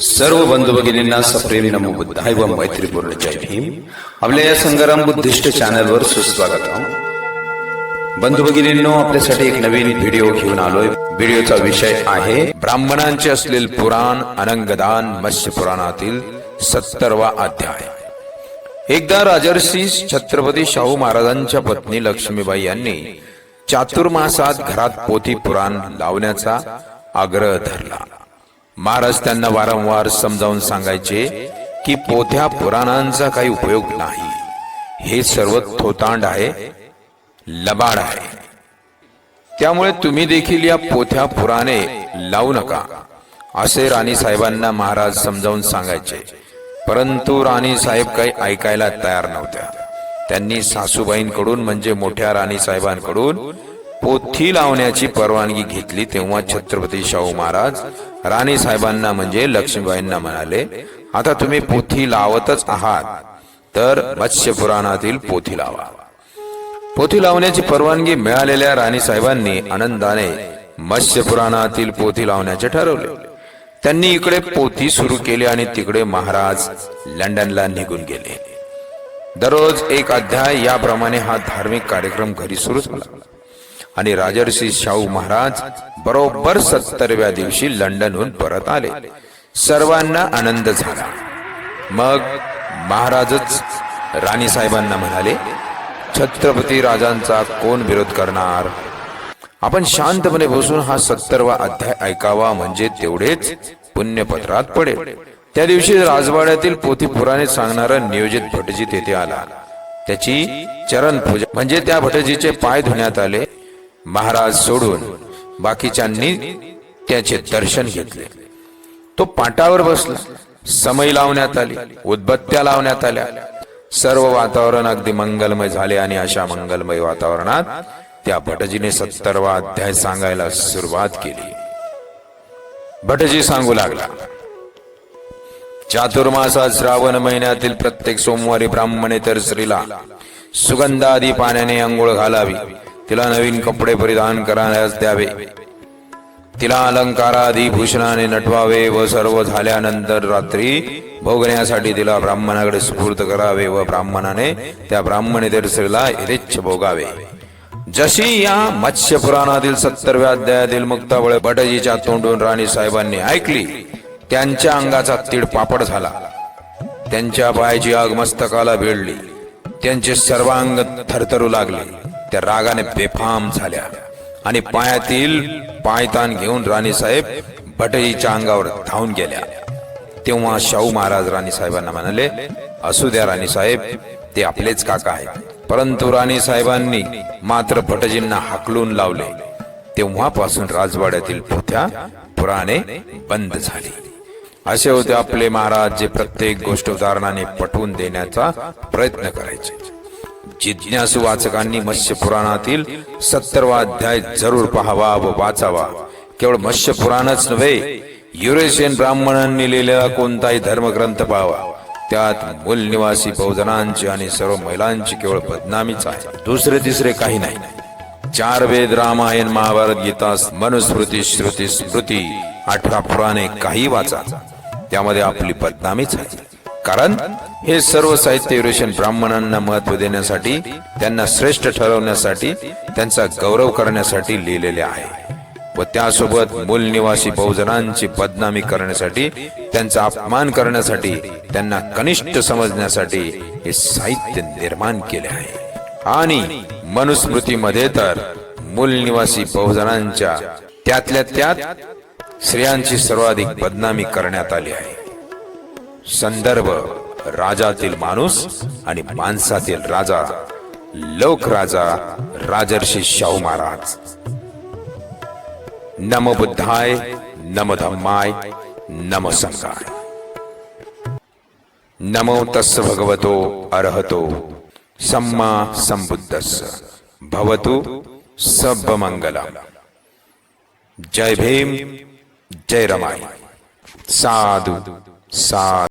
सर्व बंधू भगिनींना सप्रेम नमो बुद्धाय व मैत्रीपूर्ण जय भीम. आपल्या या संग्राम बुद्धिष्ट चॅनलवर सुस्वागतम. बंधू भगिनींनो आपल्यासाठी एक नवीन व्हिडिओ घेऊन आलोय. व्हिडिओचा विषय आहे ब्राह्मणांचे असलेले पुराण अनंगदान मत्स्य पुराणातील सत्तरवा अध्याय. एकदा राजर्षी छत्रपती शाहू महाराजांच्या पत्नी लक्ष्मीबाई यांनी चातुर्मासात घरात पोथी पुराण लावण्याचा आग्रह धरला. महाराज त्यांना वारंवार समजावून सांगायचे की पोथ्या पुराणांचा काही उपयोग नाही. हे सर्व थोतांड आहे लबाड आहे. त्यामुळे तुम्ही देखील या पोथ्या पुराणे लावू नका असे राणी साहेबांना महाराज समजावून सांगायचे. परंतु राणी साहेब काही ऐकायला तयार नव्हत्या. त्यांनी सासूबाईंकडून म्हणजे मोठ्या राणी साहेबांकडून पोथी लावण्याची परवानगी घेतली तेव्हा छत्रपती शाहू महाराज राणी साहेबांना म्हणजे लक्ष्मीबाईंना म्हणाले आता तुम्ही पोथी लावतच आहात तर मत्स्य पुराणातील पोथी लावा. पोथी लावण्याची परवानगी मिळालेल्या राणी साहेबांनी आनंदाने मत्स्य पुराणातील पोथी लावण्याचे ठरवले. त्यांनी इकडे पोथी सुरू केली आणि तिकडे महाराज लंडनला निघून गेले. दररोज एक अध्याय याप्रमाणे हा धार्मिक कार्यक्रम घरी सुरू झाला. आणि राजर्षी शाहू महाराज बरोबर सत्तरव्या दिवशी लंडनहून परत आले. सर्वांना आनंद झाला. मग महाराजच राणी साहेबांना म्हणाले छत्रपती राजांचा कोण विरोध करणार? आपण शांतपणे बसून हा सत्तरवा अध्याय ऐकावा म्हणजे तेवढेच पुण्यपत्रात पडेल. त्या दिवशी राजवाड्यातील पोथी पुराणे सांगणारा नियोजित भटजी तेथे आला. त्याची चरण पूजा म्हणजे त्या भटजीचे पाय धुण्यात आले. महाराज सोडून बाकीच्यांनी त्याचे दर्शन घेतले. तो पाटावर बसला. समय लावण्यात आली उदबत्त्या लावण्यात आल्या. सर्व वातावरण अगदी मंगलमय झाले आणि अशा मंगलमय वातावरणात त्या भटजीने सत्तरवा अध्याय सांगायला सुरुवात केली. भटजी सांगू लागला चातुर्मासात श्रावण महिन्यातील प्रत्येक सोमवारी ब्राह्मणे तर स्त्रीला सुगंधादी पाण्याने आंघोळ घालावी. तिला नवीन कपडे परिधान करण्यास द्यावे. तिला अलंकारादी भूषणाने नटवावे व सर्व झाल्यानंतर रात्री भोगण्यासाठी तिला ब्राह्मणाकडे सुपूर्त करावे व ब्राह्मणाने त्या ब्राह्मणी स्त्रीला यथेच्छ भोगावे. जशी या मत्स्य पुराणातील सत्तरव्या अध्यायातील मुक्तावळ भटजीच्या तोंडून राणी साहेबांनी ऐकली त्यांच्या अंगाचा तीड पापड झाला. त्यांच्या पायाची आग मस्तकाला भिडली. त्यांचे सर्वांग थरथरू लागले. त्या रागाने बेफाम झाल्या. आणि पायातील पायतान घेऊन राणी साहेब भटजीच्या अंगावर धावून गेल्या. तेव्हा शाहू महाराज राणी साहेबांना म्हणाले असू द्या राणी साहेब ते आपलेच काका आहेत. परंतु राणी साहेबांनी मात्र भटजींना हाकलून लावले. तेव्हापासून राजवाड्यातील पोथ्या पुराणे बंद झाली. असे होते आपले महाराज जे प्रत्येक गोष्ट उदाहरणाने पटवून देण्याचा प्रयत्न करायचे. जिज्ञासू वाचकांनी मत्स्य पुराणातील सत्तरवा अध्याय जरूर पाहावा व वाचावा. केवळ मत्स्य पुराणच नव्हे युरेशियन ब्राह्मणांनी लिहिलेला कोणताही धर्मग्रंथ पाहावा. त्यात मूल निवासी बहुजनांची आणि सर्व महिलांची केवळ बदनामीच आहे. दुसरे तिसरे काही नाही. चार वेद रामायण महाभारत गीता मनुस्मृती श्रुती स्मृती अठरा पुराणे काही वाचा. त्यामध्ये आपली बदनामीच आहे. कारण हे सर्व साहित्य युरेशियन ब्राह्मणांना महत्त्व देण्यासाठी त्यांना श्रेष्ठ ठरवण्यासाठी त्यांचा गौरव करण्यासाठी लिहिलेले आहे. व त्यासोबत मूल निवासी बहुजनांची बदनामी करण्यासाठी त्यांचा अपमान करण्यासाठी त्यांना कनिष्ठ समजण्यासाठी हे साहित्य निर्माण केले आहे. आणि मनुस्मृतीमध्ये तर मूल निवासी बहुजनांच्या त्यातल्या त्यात स्त्रियांची सर्वाधिक बदनामी करण्यात आली आहे. संदर्भ राजातील माणूस आणि माणसातील राजा लोक राजा राजर्षी शाहू महाराज. नम बुद्धाय नम धम्माय नम संघाय नमो तस् भगवतो अर्हतो सम्मा संबुद्धस भवतु सब मंगलम जय भीम जय रमाई. साधु साधु.